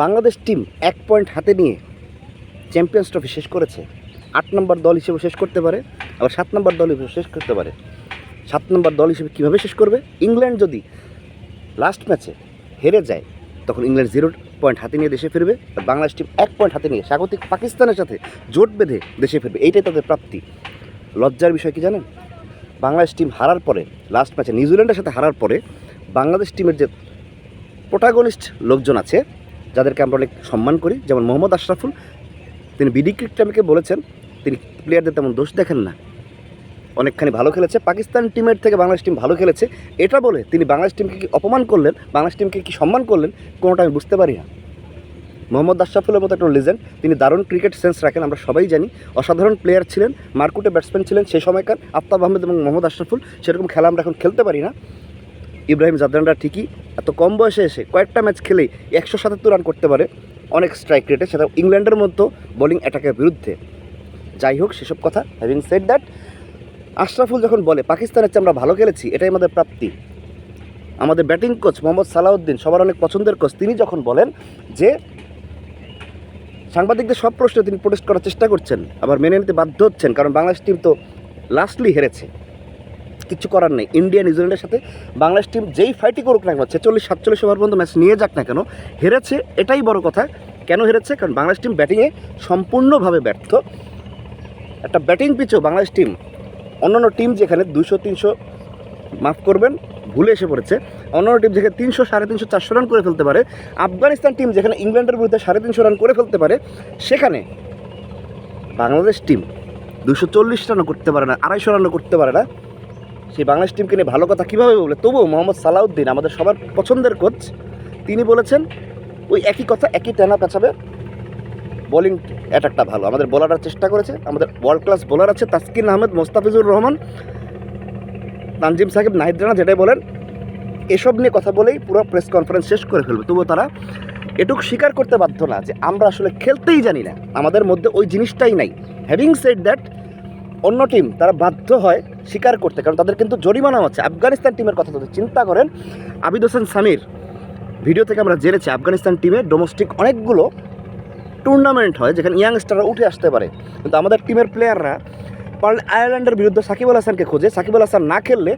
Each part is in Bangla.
বাংলাদেশ টিম এক পয়েন্ট হাতে নিয়ে চ্যাম্পিয়ন্স ট্রফি শেষ করেছে। আট নম্বর দল হিসেবে শেষ করতে পারে, আবার সাত নম্বর দল হিসেবে শেষ করতে পারে। সাত নম্বর দল হিসেবে কীভাবে শেষ করবে? ইংল্যান্ড যদি লাস্ট ম্যাচে হেরে যায়, তখন ইংল্যান্ড জিরো পয়েন্ট হাতে নিয়ে দেশে ফিরবে, আর বাংলাদেশ টিম এক পয়েন্ট হাতে নিয়ে স্বাগতিক পাকিস্তানের সাথে জোট বেঁধে দেশে ফিরবে। এইটাই তাদের প্রাপ্তি। লজ্জার বিষয় কি জানেন? বাংলাদেশ টিম হারার পরে লাস্ট ম্যাচে নিউজিল্যান্ডের সাথে হারার পরে, বাংলাদেশ টিমের যে প্রোটাগনিস্ট লোকজন আছে যাদেরকে আমরা অনেক সম্মান করি, যেমন মোহাম্মদ আশরাফুল, তিনি বিডি ক্রিকটামকে বলেছেন, তিনি প্লেয়ারদের তেমন দোষ দেখেন না। অনেকখানি ভালো খেলেছে, পাকিস্তান টিমের থেকে বাংলাদেশ টিম ভালো খেলেছে। এটা বলে তিনি বাংলাদেশ টিমকে কি অপমান করলেন, বাংলাদেশ টিমকে কি সম্মান করলেন, কোনোটা আমি বুঝতে পারি না। মোহাম্মদ আশরাফুলের মতো একটা লেজেন্ড তিনি দারুণ ক্রিকেট সেন্স রাখেন, আমরা সবাই জানি। অসাধারণ প্লেয়ার ছিলেন, মার্কুটে ব্যাটসম্যান ছিলেন, সেই সময়কার আফতাব আহমেদ এবং মোহাম্মদ আশরাফুল, সেরকম খেলা আমরা এখন খেলতে পারি না। ইব্রাহিম জাদরানরা ঠিকই এত কম বয়সে এসে কয়েকটা ম্যাচ খেলেই একশো সাতাত্তর রান করতে পারে। অনেক স্ট্রাইক রেটে সেটা ইংল্যান্ডের মতো বোলিং অ্যাটাকের বিরুদ্ধে। যাই হোক, সেসব কথা হ্যাভিং সেড দ্যাট আশরাফুল যখন বলে, পাকিস্তানের চেয়ে আমরা ভালো খেলেছি, এটাই আমাদের প্রাপ্তি। আমাদের ব্যাটিং কোচ মোহাম্মদ সালাউদ্দিন, সবার অনেক পছন্দের কোচ তিনি যখন বলেন যে, সাংবাদিকদের সব প্রশ্নে তিনি প্রোটেস্ট করার চেষ্টা করছেন, আবার মেনে নিতে বাধ্য হচ্ছেন, কারণ বাংলাদেশ টিম তো লাস্টলি হেরেছে। কিছু করার নেই। ইন্ডিয়া নিউজিল্যান্ডের সাথে বাংলাদেশ টিম যেই ফাইটই করুক না কেন, ছেচল্লিশ, সাতচল্লিশ ওভার পর্যন্ত ম্যাচ নিয়ে যাক না কেন, হেরেছে এটাই বড় কথা। কেন হেরেছে? কারণ বাংলাদেশ টিম ব্যাটিংয়ে সম্পূর্ণভাবে ব্যর্থ। একটা ব্যাটিং পিচও বাংলাদেশ টিম অন্যান্য টিম যেখানে দুশো তিনশো মাফ করবেন, ভুলে এসে পড়েছে। অন্যান্য টিম যেখানে তিনশো, সাড়ে তিনশো, চারশো রান করে ফেলতে পারে। আফগানিস্তান টিম যেখানে ইংল্যান্ডের বিরুদ্ধে সাড়ে তিনশো রান করে ফেলতে পারে, সেখানে বাংলাদেশ টিম দুশো চল্লিশ রানও করতে পারে না, আড়াইশো রানও করতে পারে না। সেই বাংলাদেশ টিমকে নিয়ে ভালো কথা কীভাবে বলে তবুও মোহাম্মদ সালাউদ্দিন, আমাদের সবার পছন্দের কোচ তিনি বলেছেন, ওই একই কথা, একই টানা পেঁচাবে। বোলিং অ্যাটাকটা ভালো। আমাদের বোলাররা চেষ্টা করেছে। আমাদের ওয়ার্ল্ড ক্লাস বোলার আছে তাসকিন আহমেদ, মোস্তাফিজুর রহমান, তানজিম সাহেব, নাহিদ রানা যেটাই বলেন, এসব নিয়ে কথা বলেই পুরো প্রেস কনফারেন্স শেষ করে ফেলবে। তবুও তারা এটুকু স্বীকার করতে বাধ্য না যে আমরা আসলে খেলতেই জানি না। আমাদের মধ্যে ওই জিনিসটাই নাই। হ্যাভিং সেড দ্যাট অন্য টিম তারা বাধ্য হয় স্বীকার করতে, কারণ তাদের কিন্তু জরিমানাও আছে। আফগানিস্তান টিমের কথা যদি চিন্তা করেন, আবিদ হোসেন সামির ভিডিও থেকে আমরা জেনেছি, আফগানিস্তান টিমে ডোমেস্টিক অনেকগুলো টুর্নামেন্ট হয়, যেখানে ইয়াংস্টাররা উঠে আসতে পারে। কিন্তু আমাদের টিমের প্লেয়াররা পারলে আয়ারল্যান্ডের বিরুদ্ধে সাকিব আল হাসানকে খোঁজে। সাকিব আল হাসান না খেললে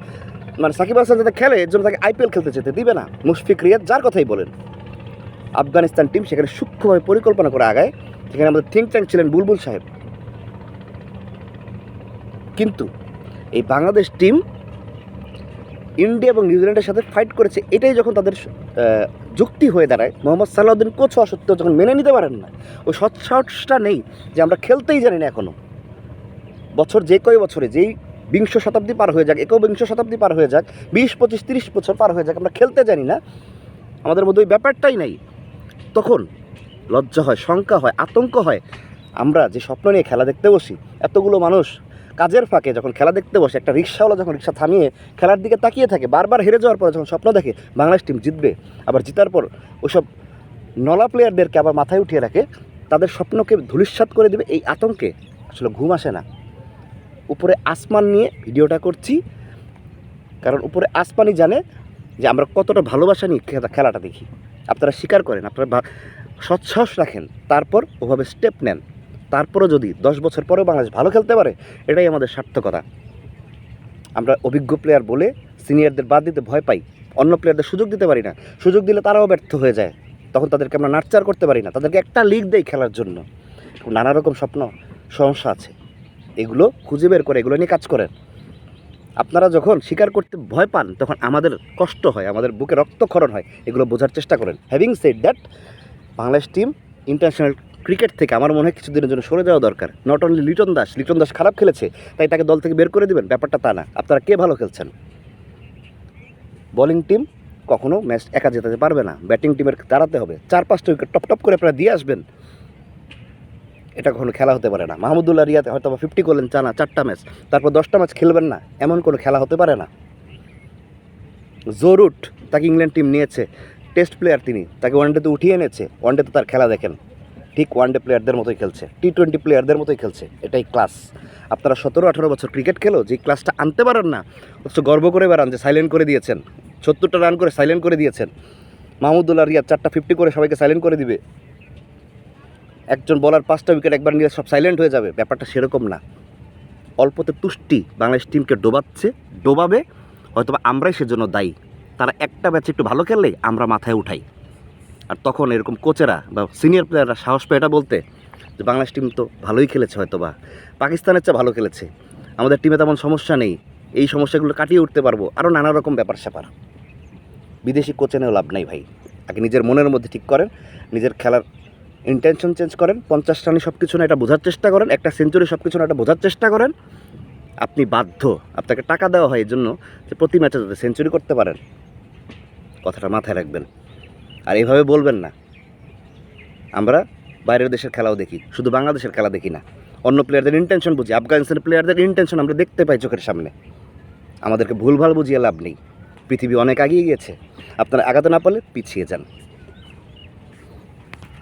মানে সাকিব আল হাসান যাতে খেলে, এর জন্য তাকে আইপিএল খেলতে যেতে দিবে না। মুশফিক রিয়াদ যার কথাই বলেন। আফগানিস্তান টিম সেখানে সূক্ষ্মভাবে পরিকল্পনা করে আগায়। সেখানে আমাদের থিঙ্ক ট্যাঙ্ক ছিলেন বুলবুল সাহেব। কিন্তু এই বাংলাদেশ টিম ইন্ডিয়া এবং নিউজিল্যান্ডের সাথে ফাইট করেছে, এটাই যখন তাদের যুক্তি হয়ে দাঁড়ায়, মোহাম্মদ সালাউদ্দিন কোচ হওয়া সত্ত্বেও যখন মেনে নিতে পারেন না ওই সৎসাহসটা নেই যে আমরা খেলতেই জানি না এখনও বছর যে কয় বছরে, যেই বিংশ শতাব্দী পার হয়ে যাক একবিংশ শতাব্দী পার হয়ে যাক, বিশ, পঁচিশ, তিরিশ বছর পার হয়ে যাক, আমরা খেলতে জানি না, আমাদের মধ্যে ওই ব্যাপারটাই নাই। তখন লজ্জা হয়, শঙ্কা হয়, আতঙ্ক হয়। আমরা যে স্বপ্ন নিয়ে খেলা দেখতে বসি, এতগুলো মানুষ কাজের ফাঁকে যখন খেলা দেখতে বসে, একটা রিক্সাওয়ালা যখন রিক্সা থামিয়ে খেলার দিকে তাকিয়ে থাকে, বারবার হেরে যাওয়ার পর যখন স্বপ্ন দেখে বাংলাদেশ টিম জিতবে, আবার জিতার পর ওইসব নলা প্লেয়ারদেরকে আবার মাথায় উঠিয়ে রাখে, তাদের স্বপ্নকে ধূলিসাৎ করে দেবে, এই আতঙ্কে আসলে ঘুম আসে না। উপরে আসমান নিয়ে ভিডিওটা করছি, কারণ উপরে আসমানই জানে যে আমরা কতটা ভালোবাসা নিয়ে খেলা- খেলাটা দেখি। আপনারা স্বীকার করেন, আপনারা সৎসাহস রাখেন, তারপর ওভাবে স্টেপ নেন। তারপরও যদি দশ বছর পরেও বাংলাদেশ ভালো খেলতে পারে, এটাই আমাদের সার্থকতা। আমরা অভিজ্ঞ প্লেয়ার বলে সিনিয়রদের বাদ দিতে ভয় পাই। অন্য প্লেয়ারদের সুযোগ দিতে পারি না। সুযোগ দিলে তারাও ব্যর্থ হয়ে যায়। তখন তাদেরকে আমরা নার্চার করতে পারি না। তাদেরকে একটা লিগ দেই খেলার জন্য। নানা রকম স্বপ্ন, সমস্যা আছে। এগুলো খুঁজে বের করে, এগুলো নিয়ে কাজ করেন। আপনারা যখন স্বীকার করতে ভয় পান, তখন আমাদের কষ্ট হয়, আমাদের বুকে রক্তক্ষরণ হয়। এগুলো বোঝার চেষ্টা করেন। Having said that Bangladesh team international cricket থেকে আমার মনে হয় কিছুদিনের জন্য সরে যাওয়া দরকার। নট অনলি লিটন দাস লিটন দাস খারাপ খেলেছে, তাই তাকে দল থেকে বের করে দিবেন। ব্যাপারটা তা না। আপনারা কে ভালো খেলছেন? বোলিং টিম কখনো ম্যাচ একা জেতাতে পারবে না। ব্যাটিং টিমের দাঁড়াতে হবে। চার পাঁচটা উইকেট টপ টপ করে আপনারা দিয়ে আসবেন। এটা কখনো খেলা হতে পারে না। মাহমুদুল্লাহ রিয়াতে হয়তো বা ফিফটি করলেন চানা, চারটা ম্যাচ তারপর দশটা ম্যাচ খেলবেন না। এমন কোনো খেলা হতে পারে না। জোরুট তাকে ইংল্যান্ড টিম নিয়েছে। টেস্ট প্লেয়ার তিনি। তাকে ওয়ানডেতে উঠিয়ে এনেছে। ওয়ানডেতে তার খেলা দেখেন। ঠিক ওয়ানডে প্লেয়ারদের মতোই খেলছে টি টোয়েন্টি প্লেয়ারদের মতোই খেলছে, এটাই ক্লাস আপনারা সতেরো, আঠারো বছর ক্রিকেট খেলো, যে ক্লাসটা আনতে পারেন না, অথচ গর্ব করে বেড়ান যে সাইলেন্ট করে দিয়েছেন, সত্তরটা রান করে সাইলেন্ট করে দিয়েছেন। মাহমুদুল্লাহ রিয়াদ চারটা ফিফটি করে সবাইকে সাইলেন্ট করে দিবে। একজন বলার পাঁচটা উইকেট একবার নিয়ে সব সাইলেন্ট হয়ে যাবে, ব্যাপারটা সেরকম না। অল্পতে তুষ্টি বাংলাদেশ টিমকে ডোবাচ্ছে, ডোবাবে হয়তো আমরাই সেজন্য দায়ী। তারা একটা ম্যাচে একটু ভালো খেললেই আমরা মাথায় উঠাই। আর তখন এরকম কোচেরা বা সিনিয়র প্লেয়াররা সাহস পায় এটা বলতে যে বাংলাদেশ টিম তো ভালোই খেলেছে হয়তো বা পাকিস্তানের চেয়ে ভালো খেলেছে, আমাদের টিমে তেমন সমস্যা নেই, এই সমস্যাগুলো কাটিয়ে উঠতে পারব আরও নানা রকম ব্যাপার স্যাপার। বিদেশি কোচে নিয়েও লাভ নাই ভাই, আগে নিজের মনের মধ্যে ঠিক করেন, নিজের খেলার ইন্টেনশন চেঞ্জ করেন, পঞ্চাশ রানে সব কিছু না, এটা বোঝার চেষ্টা করেন, একটা সেঞ্চুরি সব কিছু না, এটা বোঝার চেষ্টা করেন। আপনি বাধ্য, আপনাকে টাকা দেওয়া হয় এই জন্য যে প্রতি ম্যাচে যাতে সেঞ্চুরি করতে পারেন। কথাটা মাথায় রাখবেন। আর এভাবে বলবেন না। আমরা বাইরের দেশের খেলাও দেখি, শুধু বাংলাদেশের খেলা দেখি না। অন্য প্লেয়ারদের ইন্টেনশন বুঝি, আফগানিস্তানের প্লেয়ারদের ইন্টেনশন আমরা দেখতে পাই চোখের সামনে। আমাদেরকে ভুলভাল বুঝিয়ে লাভ নেই। পৃথিবী অনেক আগিয়ে গিয়েছে। আপনারা আগাতে না পারলে পিছিয়ে যান।